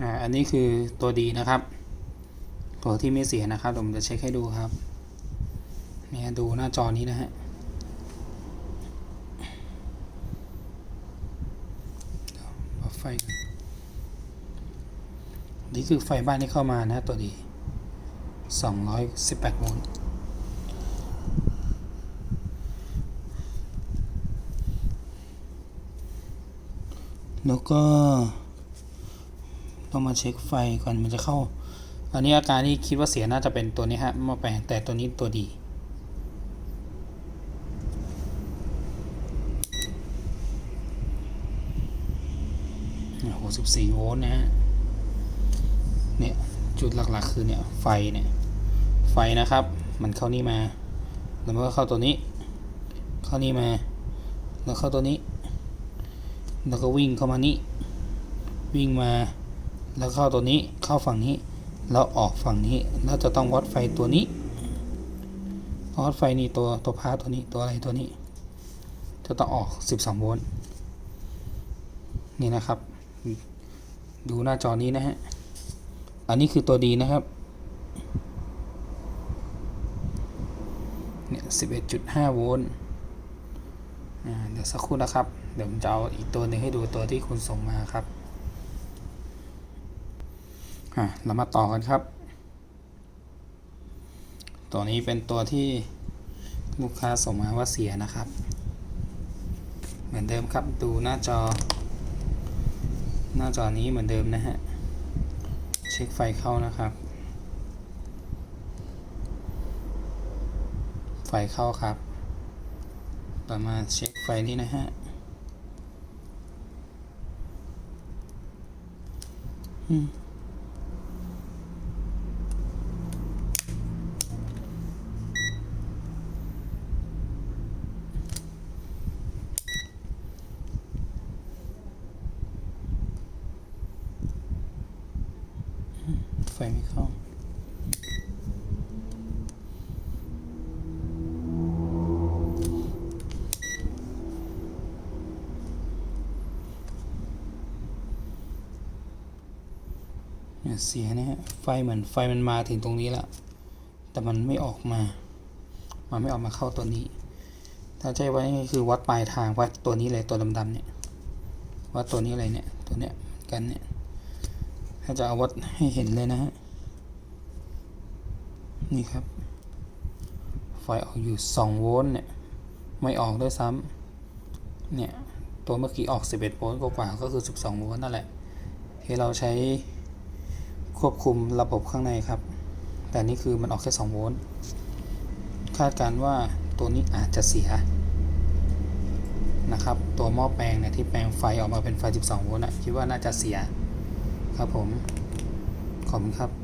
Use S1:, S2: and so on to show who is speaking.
S1: อ่าอันนี้คือตัวดีนะครับตัวที่ไม่เสียนะครับผมจะเช็คให้ดูครับเนี่ยดูหน้าจอนี้นะฮะไฟนนี่คือไฟบ้านที่เข้ามานะตัวดี218โวลต์แล้วก็ ต้องมาเช็คไฟก่อนมันจะเข้า อันนี้อาการที่คิดว่าเสียน่าจะเป็นตัวนี้ฮะม้อแปลงแต่ตัวนี้ตัวดีหกสิบสี่โวลต์นะฮะ เนี่ย จุดหลักๆ คือเนี่ย ไฟเนี่ย ไฟนะครับ มันเข้านี่มา แล้วมันก็เข้าตัวนี้ เข้านี่มา แล้วเข้าตัวนี้ แล้วก็วิ่งเข้ามานี่วิ่งมา แล้วเข้าตัวนี้เข้าฝั่งนี้ แล้วออกฝั่งนี้ แล้วจะต้องวัดไฟตัวนี้วัดไฟนี่ตัวตัวพาตัวนี้ตัวอะไรตัวนี้ จะต้องออก 12 โวลต์นี่นะครับ ดูหน้าจอนี้นะฮะ อันนี้คือตัวดีนะครับเนี่ย11.5 โวลต์อ่าเดี๋ยวสักครู่นะครับ เดี๋ยวผมจะเอาอีกตัวหนึ่งให้ดูตัวที่คุณส่งมาครับ อะเรามาต่อกันครับ ตัวนี้เป็นตัวที่ลูกค้าส่งมาว่าเสียนะครับ เหมือนเดิมครับดูหน้าจอ หน้าจอนี้เหมือนเดิมนะฮะ เช็คไฟเข้านะครับ ไฟเข้าครับ ต่อมาเช็คไฟนี้นะฮะอืม ฟไม่เข้าเนี่ยเสียเนี่ยไฟเหมือนไฟมันมาถึงตรงนี้แล้ว แต่มันไม่ออกมา มันไม่ออกมาเข้าตัวนี้ ถ้าใช้ไว้คือวัดปลายทางวัดตัวนี้เลยตัวดำๆเนี่ย วัดตัวนี้เลยเนี่ย ตัวเนี้ยกันเนี่ย ถ้าจะเอาวัดให้เห็นเลยนะฮะ นี่ครับ ไฟออกอยู่ 2 โวลต์เนี่ย ไม่ออกด้วยซ้ำเนี่ย ตัวเมื่อกี้ออก 11 โวลต์กว่าก็คือ 12 โวลต์นั่นแหละ ที่เราใช้ควบคุมระบบข้างในครับ แต่นี่คือมันออกแค่ 2 โวลต์ คาดการว่าตัวนี้อาจจะเสียนะครับ ตัวหม้อแปลงเนี่ยที่แปลงไฟออกมาเป็นไฟ 12 โวลต์นะคิดว่าน่าจะเสีย ครับผม ขอบคุณครับ